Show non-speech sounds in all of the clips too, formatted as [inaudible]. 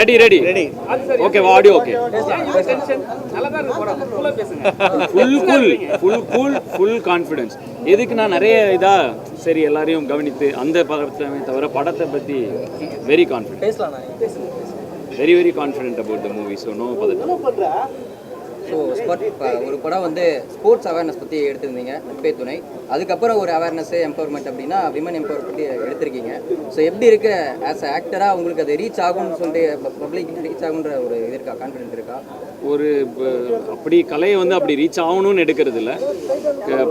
Ready ready ready okay audio okay full cool full cool full confidence எதுக்கு நான் நிறைய இதா சரி எல்லாரையும் கவனித்து அந்த படத்தை தவிர படத்தை பற்றி வெரி கான்ஃபிடென்ட் பேசலாம் நான் very very confident about the movie so no பதட்டம். ஸோ ஸ்போர்ட் ஒரு படம் வந்து ஸ்போர்ட்ஸ் அவேர்னஸ் பற்றி எடுத்திருந்தீங்க நட்பே துணை. அதுக்கப்புறம் ஒரு அவேர்னஸ் எம்பவர்மெண்ட் அப்படின்னா விமன் எம்பவர் பற்றி எடுத்திருக்கீங்க. ஸோ எப்படி இருக்கு ஆஸ் அ ஆக்டராக உங்களுக்கு அது ரீச் ஆகும்னு சொல்லிட்டு பப்ளிக் ரீச் ஆகுன்ற ஒரு இது இருக்கா? கான்ஃபிடென்ட் இருக்கா? ஒரு அப்படி கலையை வந்து அப்படி ரீச் ஆகணும்னு எடுக்கிறது இல்லை.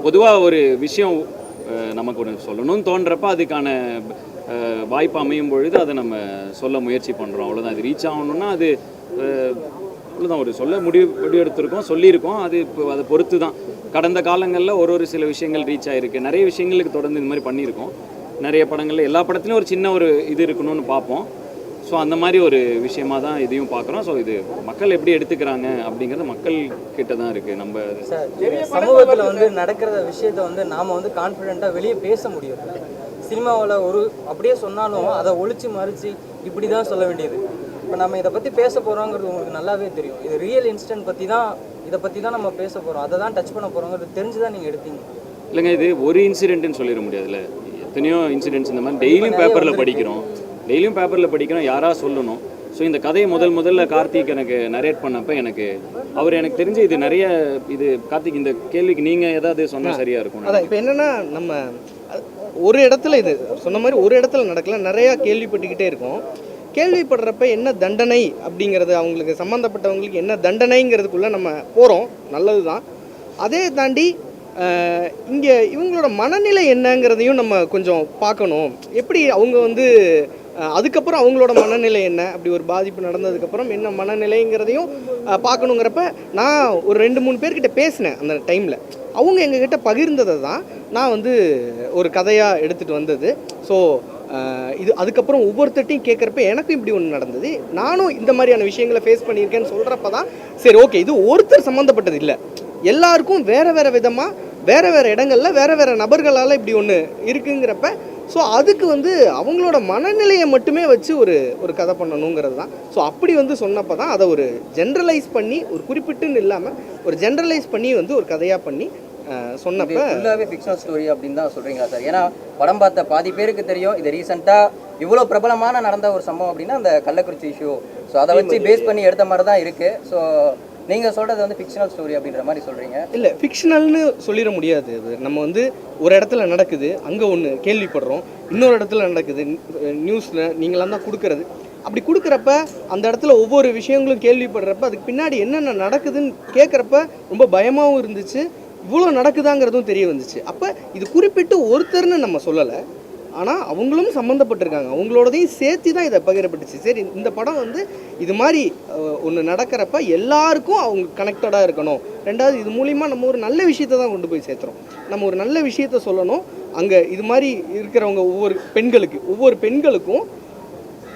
பொதுவாக ஒரு விஷயம் நமக்கு ஒன்று சொல்லணும்னு தோன்றப்ப அதுக்கான வாய்ப்பு அமையும் பொழுது அதை நம்ம சொல்ல முயற்சி பண்ணுறோம் அவ்வளோதான் அது ரீச் ஆகணும்னா அது அஹ், அவ்வளோதான் ஒரு சொல்ல முடிவு முடிவு எடுத்திருக்கோம் சொல்லியிருக்கோம். அது இப்போ அதை பொறுத்து தான் கடந்த காலங்களில் ஒரு ஒரு சில விஷயங்கள் ரீச் ஆகிருக்கு நிறைய விஷயங்களுக்கு தொடர்ந்து இந்த மாதிரி பண்ணியிருக்கோம். நிறைய படங்களில் எல்லா படத்துலையும் ஒரு சின்ன ஒரு இது இருக்கணும்னு பார்ப்போம். ஸோ அந்த மாதிரி ஒரு விஷயமா தான் இதையும் பார்க்குறோம். ஸோ இது மக்கள் எப்படி எடுத்துக்கிறாங்க அப்படிங்கிறது மக்கள் கிட்ட தான் இருக்குது நம்ம சமூகத்தில் வந்து நடக்கிற விஷயத்தை வந்து நாம் வந்து கான்ஃபிடென்ட்டாக வெளியே பேச முடியும் சினிமாவில் ஒரு அப்படியே சொன்னாலும் அதை ஒழிச்சு மறிச்சு இப்படி தான் சொல்ல வேண்டியது. இப்போ நம்ம இதை பற்றி பேச போகிறோங்கிறது உங்களுக்கு நல்லாவே தெரியும். இது ரியல் இன்சிடென்ட் பற்றி தான் இதை பற்றி தான் நம்ம பேச போகிறோம் அதை தான் டச் பண்ண போகிறோங்கிறது தெரிஞ்சு தான் நீங்கள் எடுத்தீங்க. இல்லைங்க இது ஒரு இன்சிடென்ட்னு சொல்லிட முடியாதுல்ல. எத்தனையோ இன்சிடென்ட்ஸ் இந்த மாதிரி டெய்லியும் பேப்பரில் படிக்கிறோம். டெய்லியும் பேப்பரில் படிக்கிறோம் யாரா சொல்லணும்? ஸோ இந்த கதையை முதல் முதல்ல கார்த்திக் எனக்கு நரேட் பண்ணப்ப எனக்கு அவர் எனக்கு தெரிஞ்சு இது நிறைய இது கார்த்திக் இந்த கேள்விக்கு நீங்கள் ஏதாவது சொன்னால் சரியாக இருக்கும் அதான் இப்போ என்னன்னா நம்ம ஒரு இடத்துல இது சொன்ன மாதிரி ஒரு இடத்துல நடக்கல நிறையா கேள்விப்பட்டுக்கிட்டே இருக்கோம். கேள்விப்படுறப்ப என்ன தண்டனை அப்படிங்கிறது அவங்களுக்கு சம்மந்தப்பட்டவங்களுக்கு என்ன தண்டனைங்கிறதுக்குள்ளே நம்ம போகிறோம் நல்லது தான் அதே தாண்டி இங்கே இவங்களோட மனநிலை என்னங்கிறதையும் நம்ம கொஞ்சம் பார்க்கணும். எப்படி அவங்க வந்து அதுக்கப்புறம் அவங்களோட மனநிலை என்ன? அப்படி ஒரு பாதிப்பு நடந்ததுக்கப்புறம் என்ன மனநிலைங்கிறதையும் பார்க்கணுங்கிறப்ப நான் ஒரு ரெண்டு மூணு பேர்கிட்ட பேசினேன் அந்த டைமில். அவங்க எங்ககிட்ட பகிர்ந்ததை தான் நான் வந்து ஒரு கதையாக எடுத்துகிட்டு வந்தது. ஸோ இது அதுக்கப்புறம் ஒவ்வொருத்தட்டையும் கேட்குறப்ப எனக்கும் இப்படி ஒன்று நடந்தது. நானும் இந்த மாதிரியான விஷயங்களை ஃபேஸ் பண்ணியிருக்கேன்னு சொல்கிறப்ப தான் சரி ஓகே இது ஒருத்தர் சம்மந்தப்பட்டது இல்லை. எல்லாருக்கும் வேறு வேறு விதமாக வேறு வேறு இடங்களில் வேறு வேறு நபர்களால் இப்படி ஒன்று இருக்குங்கிறப்ப ஸோ அதுக்கு வந்து அவங்களோட மனநிலையை மட்டுமே வச்சு ஒரு ஒரு கதை பண்ணணுங்கிறது தான். ஸோ அப்படி வந்து சொன்னப்போ தான் அதை ஒரு ஜென்ரலைஸ் பண்ணி ஒரு குறிப்பிட்டுன்னு இல்லாமல் ஒரு ஜென்ரலைஸ் பண்ணி வந்து ஒரு கதையாக பண்ணி சொன்னப்ப ஃபுல்லாகவே ஃபிக்ஷனல் ஸ்டோரி அப்படின்னு தான் சொல்கிறீங்களா சார் ஏன்னா படம் பார்த்த பாதி பேருக்கு தெரியும். இது ரீசெண்டாக இவ்வளோ பிரபலமான நடந்த ஒரு சம்பவம் அப்படின்னா அந்த கள்ளக்குறிச்சி இஷ்யூ ஸோ அதை வச்சு பேஸ் பண்ணி எடுத்த மாதிரி தான் இருக்குது ஸோ நீங்கள் சொல்கிறது வந்து ஃபிக்ஷனல் ஸ்டோரி அப்படின்ற மாதிரி சொல்கிறீங்க இல்லை ஃபிக்ஷனல்னு சொல்லிட முடியாது அது. நம்ம வந்து ஒரு இடத்துல நடக்குது அங்கே ஒன்று கேள்விப்படுறோம். இன்னொரு இடத்துல நடக்குது நியூஸில் நீங்களாம் தான் கொடுக்கறது. அப்படி கொடுக்குறப்ப அந்த இடத்துல ஒவ்வொரு விஷயங்களும் கேள்விப்படுறப்ப அதுக்கு பின்னாடி என்னென்ன நடக்குதுன்னு கேட்குறப்ப ரொம்ப பயமாகவும் இருந்துச்சு. இவ்வளோ நடக்குதாங்கிறதும் தெரிய வந்துச்சு. அப்போ இது குறிப்பிட்டு ஒருத்தர்னு நம்ம சொல்லலை. ஆனால் அவங்களும் சம்மந்தப்பட்டிருக்காங்க அவங்களோடதையும் சேர்த்து தான் இதை பகிரப்பட்டுச்சு. சரி இந்த படம் வந்து இது மாதிரி ஒன்று நடக்கிறப்ப எல்லாருக்கும் அவங்க கனெக்டடாக இருக்கணும். ரெண்டாவது இது மூலிமா நம்ம ஒரு நல்ல விஷயத்தை தான் கொண்டு போய் சேர்த்துறோம். நம்ம ஒரு நல்ல விஷயத்த சொல்லணும். அங்கே இது மாதிரி இருக்கிறவங்க ஒவ்வொரு பெண்களுக்கு ஒவ்வொரு பெண்களுக்கும்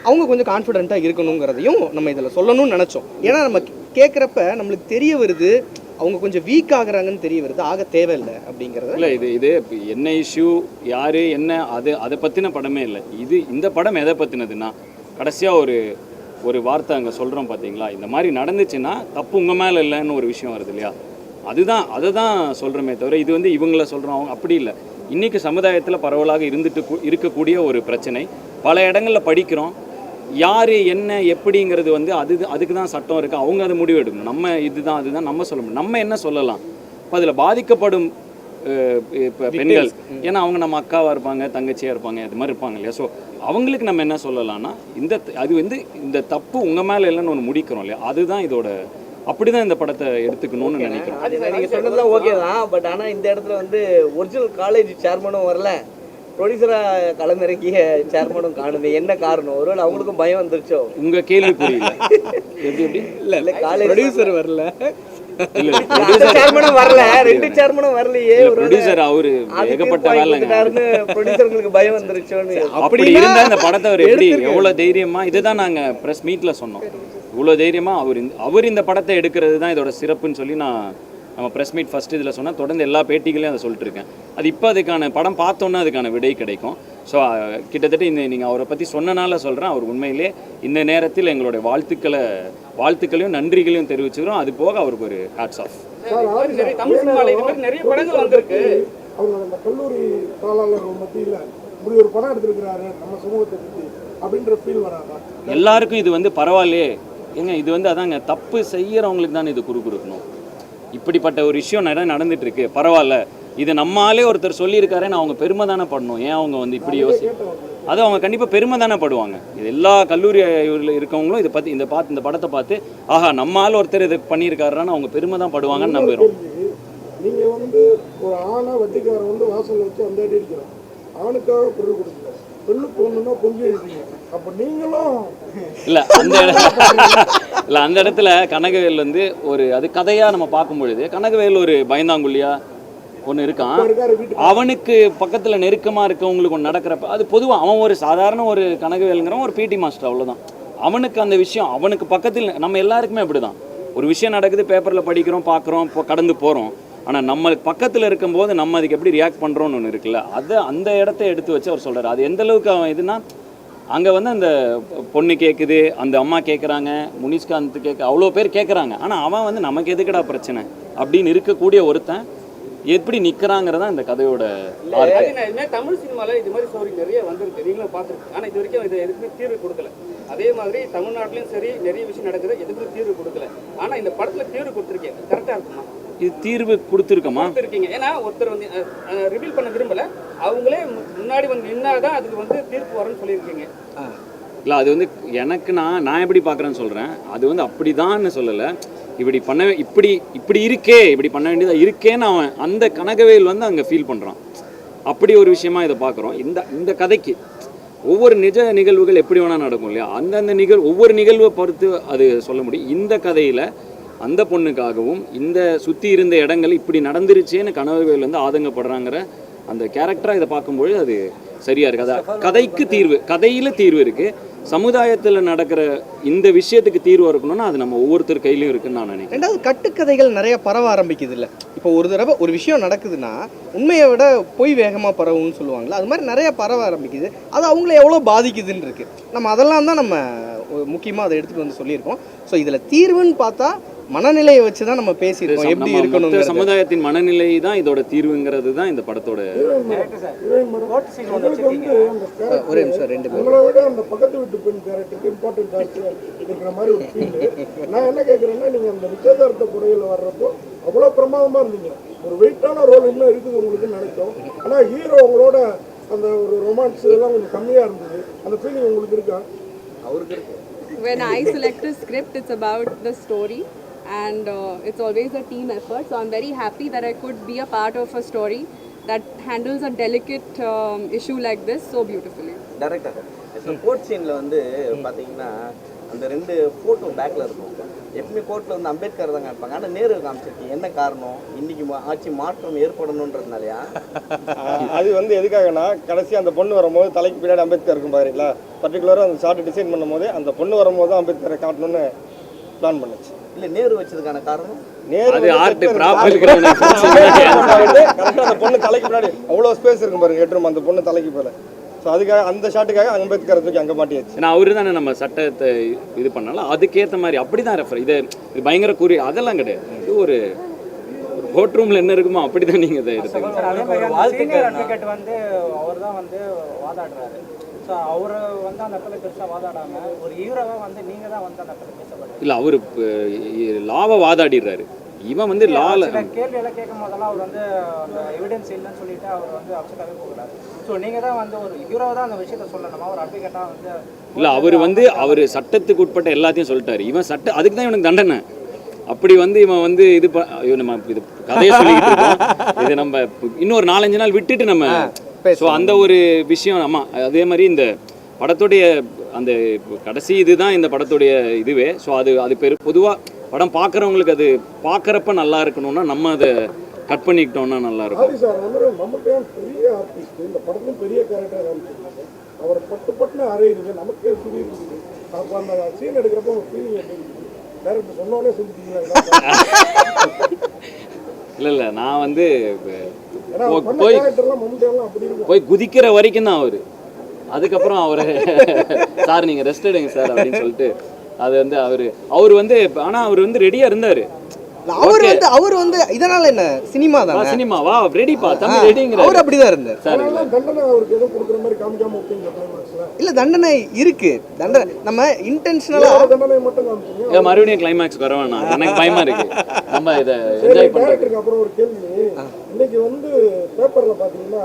அவங்க கொஞ்சம் கான்ஃபிடென்ட்டாக இருக்கணுங்கிறதையும் நம்ம இதில் சொல்லணும்னு நினச்சோம். ஏன்னா நம்ம கேட்குறப்ப நம்மளுக்கு தெரிய வருது அவங்க கொஞ்சம் வீக் ஆகுறாங்கன்னு தெரிய வருது. ஆக தேவையில்லை அப்படிங்கிறது இல்லை இது இது என்ன இஷ்யூ யார் என்ன அது அதை பற்றின படமே இல்லை. இது இந்த படம் எதை பற்றினதுன்னா கடைசியாக ஒரு ஒரு வார்த்தை அங்கே சொல்கிறோம் பார்த்தீங்களா இந்த மாதிரி நடந்துச்சுன்னா தப்பு உங்கள் மேலே இல்லைன்னு ஒரு விஷயம் வருது இல்லையா? அதுதான் அதை தான் சொல்கிறோமே தவிர இது வந்து இவங்கள சொல்கிறோம் அவங்க அப்படி இல்லை. இன்றைக்கி சமுதாயத்தில் பரவலாக இருந்துட்டு இருக்கக்கூடிய ஒரு பிரச்சனை. பல இடங்களில் படிக்கிறோம் யார் என்ன எப்படிங்கிறது வந்து அது அதுக்கு தான் சட்டம் இருக்குது அவங்க அதை முடிவு எடுக்கணும் நம்ம இதுதான் அதுதான் நம்ம சொல்ல முடியும். நம்ம என்ன சொல்லலாம்? இப்போ அதில் பாதிக்கப்படும் இப்போ பெண்கள். ஏன்னா அவங்க நம்ம அக்காவாக இருப்பாங்க தங்கச்சியாக இருப்பாங்க அது மாதிரி இருப்பாங்க இல்லையா? ஸோ அவங்களுக்கு நம்ம என்ன சொல்லலாம்னா இந்த அது வந்து இந்த தப்பு உங்கள் மேலே இல்லைன்னு ஒன்று முடிக்கிறோம் இல்லையா? அதுதான் இதோட அப்படி தான் இந்த படத்தை எடுத்துக்கணும்னு நினைக்கிறோம். அது நீங்க சொன்னதுலாம் ஓகே தான். பட் ஆனா இந்த இடத்துல வந்து ஒரிஜினல் காலேஜ் சேர்மனும் வரல. ப்ரொடியூசரா களமிறக்கிய சேர்மனும் காணுது என்ன காரணம்? ஒருவேளை அவங்களுக்கும் பயம் வந்துருச்சோ? உங்கள் கேள்வி புரியல. எப்படி எப்படி? இல்ல இல்ல காலேஜ் ப்ரொடியூசர் வரல. சேர்மனும் வரல. ரெண்டு சேர்மனும் வரலையே ப்ரொடியூசர் அவரு ஏகப்பட்ட வேலைங்க. பயம் வந்துருச்சோன்னு. அப்படி இருந்தா இந்த படத்தை அவர் எப்படி எவ்வளவு தைரியமா? இதுதான் நாங்க பிரஸ் மீட்ல சொன்னோம். இவ்வளவு தைரியமா அவர் அவர் இந்த படத்தை எடுக்கிறது தான் இதோட சிறப்புன்னு சொல்லி நான் நம்ம ப்ரெஸ் மீட் ஃபர்ஸ்ட் இதில் சொன்னால் தொடர்ந்து எல்லா பேட்டிகளையும் அதை சொல்லிட்டு இருக்கேன் அது இப்போ அதுக்கான படம் பார்த்தோன்னே அதுக்கான விடை கிடைக்கும். ஸோ கிட்டத்தட்ட இந்த நீங்கள் அவரை பற்றி சொன்னனால சொல்கிறேன் அவர் உண்மையிலே இந்த நேரத்தில் எங்களுடைய வாழ்த்துக்களை வாழ்த்துக்களையும் நன்றிகளையும் தெரிவிச்சுக்கிறோம். அது போக அவருக்கு ஒரு ஹேட்ஸ் ஆஃப் நிறைய படங்கள் வந்திருக்கு. அவர் அந்த கல்லூரி தாளாளர்கள் மத்தியில் இப்படி ஒரு படம் எடுத்திருக்கிறாரு நம்ம சமூகத்தை பற்றி அப்படின்ற ஃபீல் வராதா? எல்லாருக்கும் இது வந்து பரவாயில்லையே. ஏங்க இது வந்து அதாங்க தப்பு செய்யறவங்களுக்கு தானே இது குறு கொடுக்கணும் இப்படிப்பட்ட ஒரு விஷயம் நிறைய நடந்துட்டு இருக்கு பரவாயில்ல இது நம்மாலே ஒருத்தர் சொல்லியிருக்காருன்னு அவங்க பெருமை தானே படணும் ஏன் அவங்க வந்து இப்படி யோசி அது அவங்க கண்டிப்பாக பெருமை தானே படுவாங்க. இது எல்லா கல்லூரி இருக்கவங்களும் இதை பற்றி இந்த பார்த்து இந்த படத்தை பார்த்து ஆஹா நம்மால் ஒருத்தர் இது பண்ணியிருக்காருன்னு அவங்க பெருமை தான் படுவாங்கன்னு நம்புகிறோம் நீங்க வந்து ஒரு ஆணை வட்டிக்காரன் வந்து வாசல்ல வச்சு அந்த அடி அடிக்கிறான் ஆணுக்காக பொருள் கொடுக்கல. பெண்ணுக்கு ஒண்ணுன்னா கொஞ்சம் எழுதிங்க அப்ப நீங்களும் இல்லை அந்த இல்லை அந்த இடத்துல கனகவேல் வந்து ஒரு அது கதையாக நம்ம பார்க்கும் பொழுது கனகவேல் ஒரு பயந்தாங்குழியா ஒன்று இருக்கான். அவனுக்கு பக்கத்தில் நெருக்கமாக இருக்கவங்களுக்கு ஒன்று நடக்கிறப்ப அது பொதுவாக அவன் ஒரு சாதாரண ஒரு கனகவேலுங்கிறவன் ஒரு பிடி மாஸ்டர் அவ்வளவுதான். அவனுக்கு அந்த விஷயம் அவனுக்கு பக்கத்தில் நம்ம எல்லாருக்குமே அப்படிதான். ஒரு விஷயம் நடக்குது பேப்பரில் படிக்கிறோம் பார்க்குறோம் இப்போ கடந்து போகிறோம் ஆனால் நம்ம பக்கத்தில் இருக்கும்போது நம்ம அதுக்கு எப்படி ரியாக்ட் பண்ணுறோன்னு ஒன்று இருக்குல்ல அது அந்த இடத்த எடுத்து வச்சு அவர் சொல்கிறார் அது எந்த அளவுக்கு அவன் இதுனா அங்கே வந்து அந்த பொண்ணு கேட்குது அந்த அம்மா கேட்குறாங்க முனிஷ்காந்த் கேட்க அவ்வளோ பேர் கேட்குறாங்க ஆனால் அவன் வந்து நமக்கு எதுக்குடா பிரச்சனை? அப்படின்னு இருக்கக்கூடிய ஒருத்தன் எப்படி நிற்கிறாங்கிறதா இந்த கதையோட தமிழ் சினிமாவில் இது மாதிரி ஸ்டோரி நிறைய வந்திருக்கு. நீங்களும் பார்த்துருக்கு ஆனால் இது வரைக்கும் இது எதுக்குமே தீர்வு கொடுக்கல. அதே மாதிரி தமிழ்நாட்டிலையும் சரி நிறைய விஷயம் நடக்குது எதுக்குமே தீர்வு கொடுக்கல. ஆனால் இந்த படத்தில் தீர்வு கொடுத்துருக்கேன். கரெக்டாக இருக்குமா? இது தீர்வு கொடுத்துருக்கோமா? கொடுத்துருக்கீங்க. ஏன்னா ஒருத்தர் வந்து ரிவீல் பண்ண விரும்பல. அவங்களே முன்னாடி வந்து நின்னாதான் அதுக்கு வந்து தீர்ப்பு வரும்னு சொல்லியிருக்கீங்க. இல்லை அது வந்து எனக்கு நான் நான் எப்படி பார்க்குறேன்னு சொல்கிறேன் அது வந்து அப்படிதான்னு சொல்லலை. இப்படி பண்ண இப்படி இப்படி இருக்கே இப்படி பண்ண வேண்டியதா இருக்கேன்னு அவன் அந்த கனகவேல் வந்து அங்கே ஃபீல் பண்ணுறான் அப்படி ஒரு விஷயமா இதை பார்க்குறோம். இந்த இந்த கதைக்கு ஒவ்வொரு நிஜ நிகழ்வுகள் எப்படி வேணால் நடக்கும் இல்லையா? அந்தந்த நிகழ் ஒவ்வொரு நிகழ்வை பொறுத்து அது சொல்ல முடியும். இந்த கதையில் அந்த பொண்ணுக்காகவும் இந்த சுற்றி இருந்த இடங்கள் இப்படி நடந்துருச்சேன்னு கனகவேல் வந்து ஆதங்கப்படுறாங்கிற அந்த கேரக்டராக இதை பார்க்கும்பொழுது அது சரியா இருக்கு. அதான் கதைக்கு தீர்வு கதையில தீர்வு இருக்கு. சமுதாயத்தில் நடக்கிற இந்த விஷயத்துக்கு தீர்வு இருக்கணும்னா அது நம்ம ஒவ்வொருத்தர் கையிலும் இருக்குன்னு நான் நினைக்கிறேன். ரெண்டாவது கட்டுக்கதைகள் நிறைய பரவ ஆரம்பிக்குது இல்லை? இப்போ ஒரு தடவை ஒரு விஷயம் நடக்குதுன்னா உண்மையை விட பொய் வேகமாக பரவும்னு சொல்லுவாங்கல்ல? அது மாதிரி நிறைய பரவ ஆரம்பிக்குது. அது அவங்கள எவ்வளோ பாதிக்குதுன்னு இருக்கு நம்ம அதெல்லாம் தான் நம்ம முக்கியமாக அதை எடுத்துகிட்டு வந்து சொல்லியிருக்கோம். ஸோ இதில் தீர்வுன்னு பார்த்தா மனநிலையை வச்சு தான் நம்ம பேசியிருக்கோம். எப்படி இருக்கணும் சமுதாயத்தின் மனநிலை தான் இதோட தீர்வுங்கிறது தான் இந்த படத்தோட ஒரே நிமிஷம் ரெண்டு விட அந்த பக்கத்து வீட்டு பெண் கேரக்டருக்கு இம்பார்ட்டன்ட் ஜாஸ்தி இருக்கிற மாதிரி ஒரு ஃபீல் நான் என்ன கேட்குறேன்னா நீங்கள் அந்த நிச்சயதார்த்த குறையில் வர்றப்போ அவ்வளோ பிரமாதமாக இருந்தீங்க. ஒரு வெயிட்டான ரோல் இன்னும் இருக்குது உங்களுக்கு நினைச்சோம். ஆனால் ஹீரோ உங்களோட அந்த ஒரு ரொமான்ஸ் இதெல்லாம் கொஞ்சம் கம்மியாக இருந்தது. அந்த ஃபீலிங் உங்களுக்கு இருக்கா? அவருக்கு இருக்கு when I select a script, it's about the story. And uh, it's always a team effort. So I'm very happy that I could be a part of a story that handles a delicate um, issue like this so beautifully. Director court சீனில் வந்து பார்த்தீங்கன்னா அந்த ரெண்டு photo பேக்கில் இருக்கும். எப்பவுமே கோர்ட்டில் வந்து அம்பேத்கர் தான் காமிப்பாங்க. ஆனால் நேரு காமிச்சிருக்கீங்க என்ன காரணம்? இன்னைக்கு மா- ஆட்சி மாற்றம் ஏற்படணுன்றதுனாலயா? அது வந்து எதுக்காகனா கடைசி அந்த பொண்ணு வரும்போது தலைக்கு பின்னாடி அம்பேத்கர் இருக்கும் பாருங்களா? பர்டிகுலராக அந்த ஷார்ட் டிசைன் பண்ணும்போது அந்த பொண்ணு வரும்போது தான் அம்பேத்கரை காட்டணும்னு பிளான் பண்ணுச்சு. இல்லை நேரு வச்சதுக்கான காரணம்? நேரு ஆர்ட் செத்து ப்ராப் வந்து கரெக்டாக அந்த பொண்ணு தலைக்கு பின்னாடி அவ்வளோ ஸ்பேஸ் இருக்கும் பாருங்க ஹெட்ரூம் அந்த பொண்ணு தலைக்கு போல ஸோ அதுக்காக அந்த ஷாட்டுக்காக அம்பேத்கர் தூக்கி அங்கே மாட்டியாச்சு. ஏன்னா அவரு தானே நம்ம சட்டத்தை இது பண்ணாலும் அதுக்கேற்ற மாதிரி அப்படிதான் ரெஃபர் இது இது பயங்கர குறி அதெல்லாம் கிடையாது. இது ஒரு கோர்ட் ரூம்ல என்ன இருக்குமோ அப்படிதான் நீங்க இதை எடுத்துக்கணும். வந்து அவர் தான் வந்து வாதாடுறாரு. ஸோ அவர் வந்து அந்த இடத்துல பெருசாக வாதாடாம ஒரு ஹீரோவாக வந்து நீங்கள் தான் வந்து அந்த இடத்துல பேசப்படுறீங்க இல்ல அவரு லாவை வாதாடிடுறாரு. இவன் வந்து லால கேள்வி எல்லாம் கேட்கும் போதெல்லாம் அவர் வந்து அந்த எவிடன்ஸ் இல்லைன்னு சொல்லிட்டு அவர் வந்து அப்செட்டாகவே போகிறாரு ஸோ நீங்கள் தான் வந்து ஒரு ஹீரோவை தான் அந்த விஷயத்த சொல்லணுமா? ஒரு அட்வொகேட்டாக வந்து இல்ல அவர் வந்து அவர் சட்டத்துக்கு உட்பட்ட எல்லாத்தையும் சொல்லிட்டாரு. இவன் சட்ட அதுக்கு தான் இவனுக்கு தண்டனை. அப்படி வந்து இவன் வந்து இது நம்ம இது கதையை சொல்லிக்கிட்டு இருக்கோம். இது நம்ம இன்னொரு நாலஞ்சு நாள் விட்டுட்டு நம்ம ஸோ அந்த ஒரு விஷயம் ஆமா அதே மாதிரி இந்த படத்துடைய அந்த கடைசி இதுதான் இந்த படத்துடைய இதுவே. ஸோ அது அது பெரு பொதுவாக படம் பார்க்குறவங்களுக்கு அது பார்க்குறப்ப நல்லா இருக்கணும்னா நம்ம அதை கட் பண்ணிக்கிட்டோம்னா நல்லா இருக்கும். ஆதி சார் வந்து நமக்கே பெரிய ஆர்டிஸ்ட் இந்த படத்துலையும் பெரிய கேரக்டர் காமிச்சிருக்காங்க? அவர் பட்டு பட்டுன்னு அறையுது நமக்கே புரிய இருக்குது அப்போ அந்த சீன் எடுக்கிறப்ப சொன்னோடனே சொல்லிட்டீங்களா இல்லை இல்லை நான் வந்து போய் போய் குதிக்கிற வரைக்கும் தான் அவர். அதுக்கப்புறம் அவர் [laughs] சார் நீங்கள் ரெஸ்ட் எடுங்க சார் அப்படின்னு சொல்லிட்டு அது வந்து அவர் அவர் வந்து ஆனால் அவர் வந்து ரெடியாக இருந்தார். அவர் வந்து அவர் வந்து இதனால என்ன? சினிமா தானே? சினிமா வா ரெடிப்பா தம்பி அவர் ரெடிங்கிற அப்படிதான் இருந்தார். சார். அதனால தண்டனை அவருக்கு எதுவும் கொடுக்குற மாதிரி காமிக்காம விட்டீங்க கிளைமேக்ஸ்ல இல்ல தண்டனை இருக்கு. தண்டனை நம்ம இன்டென்ஷனலா தண்டனை மட்டும் காமிச்சீங்க? மறுபடியும் கிளைமேக்ஸ் வர வேணாம். எனக்கு பயமா இருக்கு. நம்ம இதை என்ஜாய் பண்றது. டேரக்டருக்கு அப்புறம் ஒரு கேள்வி. இன்னைக்கு வந்து பேப்பர்ல பாத்தீங்கன்னா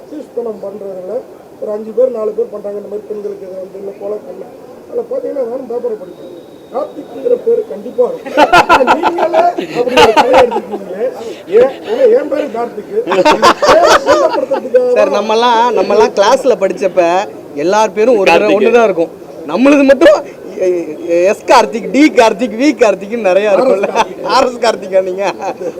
அக்யூஸ்பணம் பண்றதுல ஒரு அஞ்சு பேர் நாலு பேர் பண்றாங்க இந்த மாதிரி பெண்களுக்கு வந்து இல்லை கொலை கொள்ள அதில் பார்த்தீங்கன்னா நானும் பேப்பரை படிப்பேன் கார்த்திக்ங்கிற பேர் கண்டிப்பா இருக்கும் நீங்களே அப்படி ஒரு கதை எடுத்துருக்கீங்க ஏன் ஏன்னா என் பேரு கார்த்திக். [laughs] சார் நம்மலாம் நம்மலாம் கிளாஸ்ல படிச்சப்ப எல்லார் பேரும் ஒரு. ஒன்று தான் இருக்கும். நம்மளுது மட்டும் S Karthik T Karthik V கார்த்திக்னு நிறைய இருக்கும்ல. ஆர்எஸ் கார்த்திகா நீங்க?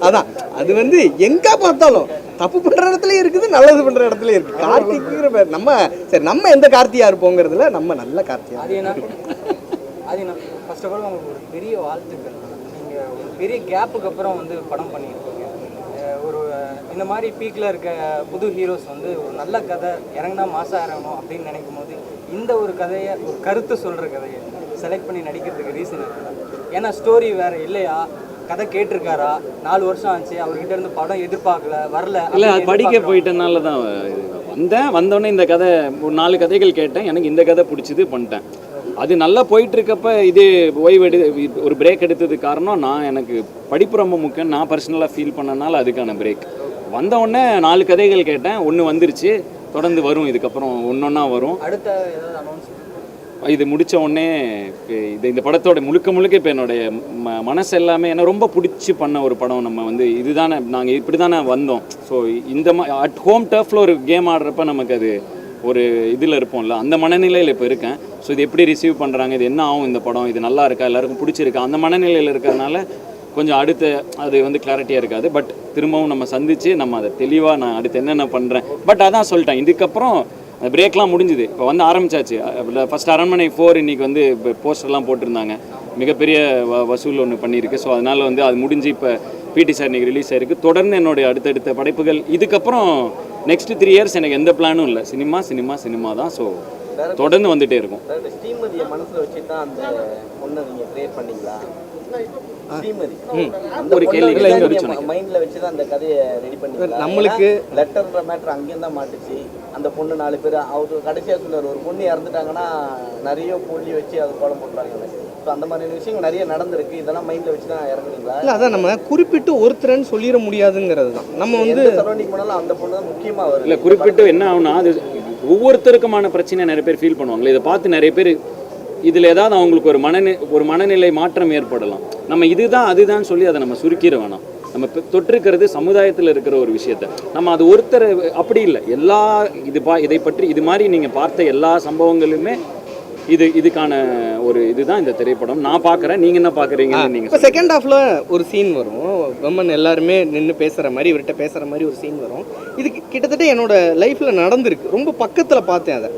அதான். அது வந்து எங்க பார்த்தாலும் தப்பு பண்ற இடத்துலயும் இருக்குது நல்லது பண்ற இடத்துலயும் இருக்கு கார்த்திக்ங்கிற பேர் நம்ம சரி நம்ம எந்த கார்த்தியா இருப்போங்கிறதுல நம்ம நல்ல கார்த்தியா ஃபர்ஸ்ட் ஆஃப் ஆல் உங்களுக்கு ஒரு பெரிய வாழ்த்துக்கள். நீங்கள் ஒரு பெரிய கேப்புக்கு அப்புறம் வந்து படம் பண்ணியிருக்கீங்க. ஒரு இந்த மாதிரி பீக்கில் இருக்க புது ஹீரோஸ் வந்து ஒரு நல்ல கதை இறங்கினா மாசம் இறங்கணும் அப்படின்னு நினைக்கும் போது இந்த ஒரு கதையை ஒரு கருத்து சொல்கிற கதையை செலக்ட் பண்ணி நடிக்கிறதுக்கு ரீசன் ஏன்னா ஸ்டோரி வேற இல்லையா? கதை கேட்டிருக்காரா? நாலு வருஷம் ஆச்சு அவர்கிட்ட இருந்து படம் எதிர்பார்க்கல வரல இல்லை அது படிக்க. போயிட்டனால தான். வந்தேன். வந்தோடனே இந்த கதை ஒரு நாலு கதைகள் கேட்டேன். எனக்கு இந்த கதை பிடிச்சது பண்ணிட்டேன். அது நல்லா போயிட்டு இருக்கப்ப இது ஓய்வு எடு ஒரு பிரேக் எடுத்ததுக்கு காரணம் நான் எனக்கு படிப்பு ரொம்ப முக்கியம். நான் பர்சனலாக ஃபீல் பண்ணனால அதுக்கான பிரேக் வந்த உடனே நாலு கதைகள் கேட்டேன். ஒன்று வந்துருச்சு. தொடர்ந்து வரும். இதுக்கப்புறம் ஒன்றொன்னா வரும். அடுத்த இது முடிச்ச உடனே இப்ப இது இந்த படத்தோட முழுக்க முழுக்க இப்போ என்னுடைய ம மனசு எல்லாமே என்ன ரொம்ப பிடிச்சி பண்ண ஒரு படம் நம்ம வந்து இதுதானே நாங்கள் இப்படி தானே வந்தோம். ஸோ இந்த மா அட் ஹோம் டர்ஃபில் ஒரு கேம் ஆடுறப்ப நமக்கு அது ஒரு இதில் இருப்போம்ல அந்த மனநிலையில் இப்போ இருக்கேன். ஸோ இது எப்படி ரிசீவ் பண்ணுறாங்க இது என்ன ஆகும் இந்த படம் இது நல்லா இருக்கா எல்லாருக்கும் பிடிச்சிருக்கா அந்த மனநிலையில் இருக்கிறதுனால கொஞ்சம் அடுத்த அது வந்து கிளாரிட்டியாக இருக்காது. பட் திரும்பவும் நம்ம சந்தித்து நம்ம அதை தெளிவாக நான் அடுத்து என்னென்ன பண்ணுறேன் பட் அதான் சொல்லிட்டேன் இதுக்கப்புறம் அந்த பிரேக்லாம் முடிஞ்சுது. இப்போ வந்து ஆரம்பிச்சாச்சு. ஃபர்ஸ்ட் அரண்மனை ஃபோர் இன்னைக்கு வந்து இப்போ போஸ்டர்லாம் போட்டிருந்தாங்க. மிகப்பெரிய வ வசூல் ஒன்று பண்ணியிருக்கு. ஸோ அதனால் வந்து அது முடிஞ்சு இப்போ பிடி சார் இன்னைக்கு ரிலீஸ் ஆயிருக்கு. தொடர்ந்து என்னுடைய அடுத்தடுத்த படைப்புகள். இதுக்கப்புறம் நெக்ஸ்ட் த்ரீ இயர்ஸ் எனக்கு எந்த பிளானும் இல்லை. சினிமா சினிமா சினிமா தான். ஸோ தொடர்ந்து வந்துட்டே இருக்கும். அதாவது ஸ்ரீமதியை மனசுல வச்சு தான் அந்த பொண்ணை நீங்க கிரியேட் பண்ணீங்களா? ஸ்ரீமதி அந்த ஒரு கேள்வி. மைண்ட்ல வச்சு தான் அந்த கதையை ரெடி பண்ணீங்களா? நம்மளுக்கு- லெட்டர்ன்ற மேட்டர் அங்கேயும் தான் மாட்டுச்சு. அந்த பொண்ணு நாலு பேர் அவரு கடைசியா சொன்னார் ஒரு பொண்ணு இறந்துட்டாங்கன்னா நிறைய புள்ளி வச்சு அது கோலம் போட்டுறாங்க ஸோ அந்த மாதிரி விஷயங்கள் நிறைய நடந்திருக்கு. இதெல்லாம் மைண்ட்ல வச்சு தான் இறங்குனீங்களா? இல்ல அதான் நம்ம குறிப்பிட்டு ஒருத்தரன்னு சொல்லிட முடியாதுங்கிறது தான். நம்ம வந்து சரௌண்டிங் பண்ணாலும் அந்த பொண்ணு தான் முக்கியமா வருது. இல்லை குறிப்பிட்டு என்ன ஆகும்னா அது ஒவ்வொருத்தருக்குமான பிரச்சனை நிறைய பேர் ஃபீல் பண்ணுவாங்களே இதை பார்த்து நிறைய பேர் இதில் ஏதாவது அவங்களுக்கு ஒரு மனநி ஒரு மனநிலை மாற்றம் ஏற்படலாம். நம்ம இதுதான் அதுதான் சொல்லி அதை நம்ம சுருக்கிட வேணாம். நம்ம இப்ப தொற்றிருக்கிறது சமுதாயத்தில் இருக்கிற ஒரு விஷயத்த. நம்ம அது ஒருத்தர் அப்படி இல்லை. எல்லா இது பா இதை பற்றி இது மாதிரி நீங்கள் பார்த்த எல்லா சம்பவங்களுமே இது இதுக்கான ஒரு இதுதான் இந்த திரைப்படம். நான் பார்க்குறேன். நீங்கள் என்ன பார்க்குறீங்கன்னு நீங்கள் இப்போ செகண்ட் ஹாஃப்ல ஒரு சீன் வரும். விமன் எல்லாருமே நின்று பேசுகிற மாதிரி இவர்கிட்ட பேசுகிற மாதிரி ஒரு சீன் வரும். இது கிட்டத்தட்ட என்னோட லைஃப்பில் நடந்திருக்கு. ரொம்ப பக்கத்தில் பார்த்தேன் அதை.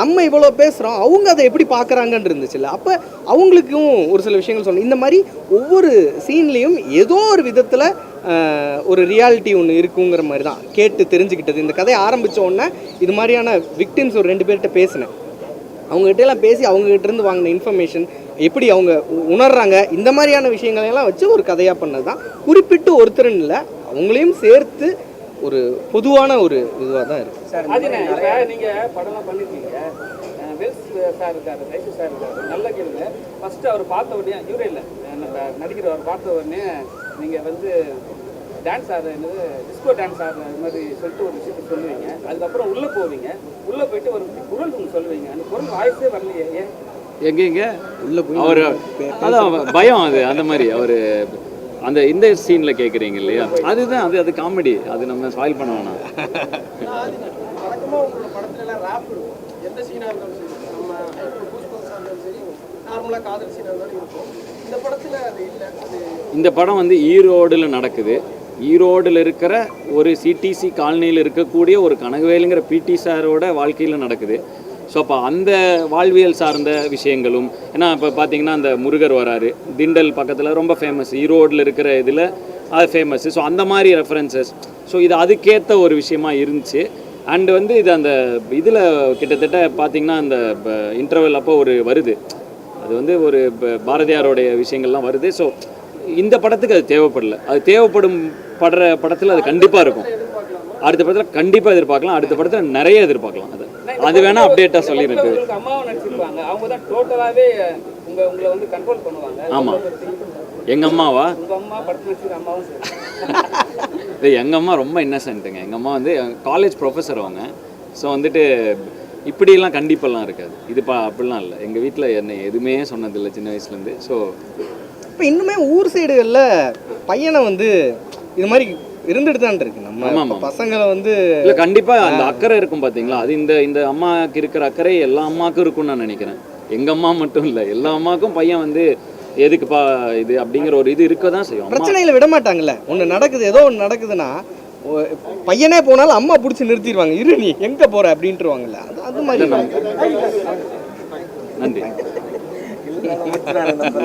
நம்ம இவ்வளோ பேசுகிறோம் அவங்க அதை எப்படி பார்க்குறாங்கன்னு இருந்துச்சுல்ல. அப்போ அவங்களுக்கும் ஒரு சில விஷயங்கள் சொன்னேன். இந்த மாதிரி ஒவ்வொரு சீன்லேயும் ஏதோ ஒரு விதத்தில் ஒரு ரியாலிட்டி ஒன்று இருக்குங்கிற மாதிரி தான் கேட்டு தெரிஞ்சுக்கிட்டது. இந்த கதையை ஆரம்பித்த உடனே இது மாதிரியான விக்டிம்ஸ் ஒரு ரெண்டு பேர்கிட்ட பேசினேன். அவங்ககிட்ட எல்லாம் பேசி அவங்ககிட்ட இருந்து வாங்கின இன்ஃபர்மேஷன் எப்படி அவங்க உணர்றாங்க இந்த மாதிரியான விஷயங்களை எல்லாம் வச்சு ஒரு கதையாக பண்ணது தான் குறிப்பிட்டு ஒருத்தருன்னு இல்லை அவங்களையும் சேர்த்து ஒரு பொதுவான ஒரு இதுவாக தான் இருக்குது அது என்ன இப்ப நீங்க படம்லாம் பண்ணிருக்கீங்க. அஹ் வெல்ஸ் சார் இருக்காரு ரைசு சார் இருக்காரு. நல்ல கேளுங்க ஃபர்ஸ்ட் அவர் பார்த்த உடனே இவரே இல்லை. நம்ம நடிக்கிறவர் பார்த்த உடனே நீங்க வந்து டான்ஸ் ஆடுறது டிஸ்கோ டான்ஸ் ஆடுற மாதிரி சொல்லிட்டு ஒரு விஷயத்த சொல்லுவீங்க. அதுக்கப்புறம் உள்ள போவீங்க. உள்ள போயிட்டு ஒரு குரல் ஒன்று சொல்லுவீங்க. அந்த குரல் வாய்ஸே வரலையே ஏன்? எங்க எங்க? உள்ள போய் அவர் அதான் பயம் அது அந்த மாதிரி. அவர் அந்த இந்த சீன்ல கேக்குறீங்க இல்லையா? அதுதான் அது அது காமெடி அது நம்ம ஸ்பாயில் பண்ண வேணாம். இந்த படம் வந்து ஈரோடுல நடக்குது. ஈரோடில் இருக்கிற ஒரு சிடிசி காலனியில் இருக்கக்கூடிய ஒரு கனகவேலுங்கிற பிடி சாரோட வாழ்க்கையில் நடக்குது. ஸோ அப்போ அந்த வாழ்வியல் சார்ந்த விஷயங்களும் ஏன்னா இப்போ பார்த்தீங்கன்னா அந்த முருகர் வராரு திண்டல் பக்கத்தில் ரொம்ப ஃபேமஸ் ஈரோடில் இருக்கிற இதில் அது ஃபேமஸ் ஸோ அந்த மாதிரி ரெஃபரன்சஸ் ஸோ இது அதுக்கேற்ற ஒரு விஷயமா இருந்துச்சு. அண்டு வந்து இது அந்த இதில் கிட்டத்தட்ட பார்த்தீங்கன்னா அந்த இன்டர்வல் அப்போ ஒரு வருது. அது வந்து ஒரு ப- பாரதியாருடைய விஷயங்கள்லாம் வருது. ஸோ இந்த படத்துக்கு அது தேவைப்படல. அது தேவைப்படும் படுற படத்தில் அது கண்டிப்பாக இருக்கும். அடுத்த படத்தில் கண்டிப்பாக எதிர்பார்க்கலாம். அடுத்த படத்தில் நிறைய எதிர்பார்க்கலாம் அது. அது வேணால் அப்டேட்டாக சொல்லியிருக்கு ஆமாம் எங்கள் அம்மாவா [laughs] எங்கள் அம்மா ரொம்ப இன்னசென்ட்டுங்க எங்கள் அம்மா வந்து காலேஜ் ப்ரொஃபஸர் அவங்க. ஸோ வந்துட்டு இப்படியெல்லாம் கண்டிப்பெல்லாம் இருக்காது. இது பா அப்படிலாம் இல்லை. எங்கள் வீட்டில் என்னை எதுவுமே சொன்னதில்லை சின்ன வயசுலேருந்து ஸோ இப்போ இன்னுமே ஊர் சைடுகளில் பையனை வந்து இது மாதிரி இருந்துட்டு தான் இருக்கு. நம்ம. பசங்களை வந்து இல்லை கண்டிப்பாக அந்த அக்கறை இருக்கும் பார்த்தீங்களா அது இந்த இந்த அம்மாவுக்கு இருக்கிற அக்கறை எல்லா அம்மாவுக்கும் இருக்கும்னு நான் நினைக்கிறேன். எங்கள் அம்மா மட்டும் இல்லை எல்லா அம்மாவுக்கும் பையன் வந்து எதுக்குப்பா இது அப்படிங்கிற ஒரு இது இருக்க தான் செய்யும் பிரச்சனையில விட மாட்டாங்கல்ல. ஒன்று நடக்குது ஏதோ ஒன்று நடக்குதுன்னா பையனே போனாலும் அம்மா பிடிச்சி நிறுத்திடுவாங்க. இரு நீ எங்கே போற அப்படின்ட்டுருவாங்கல்ல. அது மாதிரி. நன்றி. ഇതാണ് നമ്മൾ